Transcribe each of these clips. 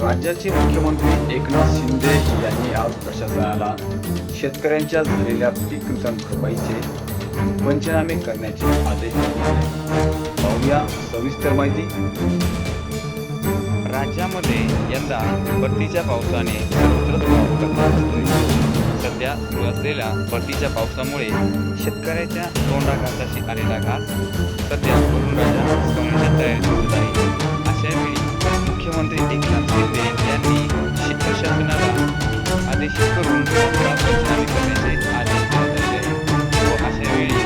राज्याचे मुख्यमंत्री एकनाथ शिंदे यांनी आज प्रशासनाला शेतकऱ्यांच्या झालेल्या पीक नुकसान भरपाईचे पंचनामे करण्याचे आदेश दिले पाहूया सविस्तर माहिती. राज्यामध्ये यंदा परतीच्या पावसाने सर्वत्र सध्या सुरू असलेल्या परतीच्या पावसामुळे शेतकऱ्याच्या तोंडाघाताशी आलेला घास सध्या करून राजा तयारीत दिसत आहे. अशा वेळी मुख्यमंत्री एकनाथ शिंदे यांनी शे- प्रशासनाला आदेशित करून पंचनामे करण्याचे आदेश देण्यात आले व अशा वेळी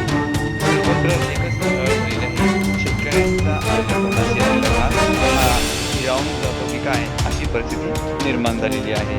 सर्वत्र एकच घोटाळा आहे. शेतकऱ्यांचा आलेला घास हा हिरावून जातो की काय? परिस्थिती निर्माण झालेली आहे.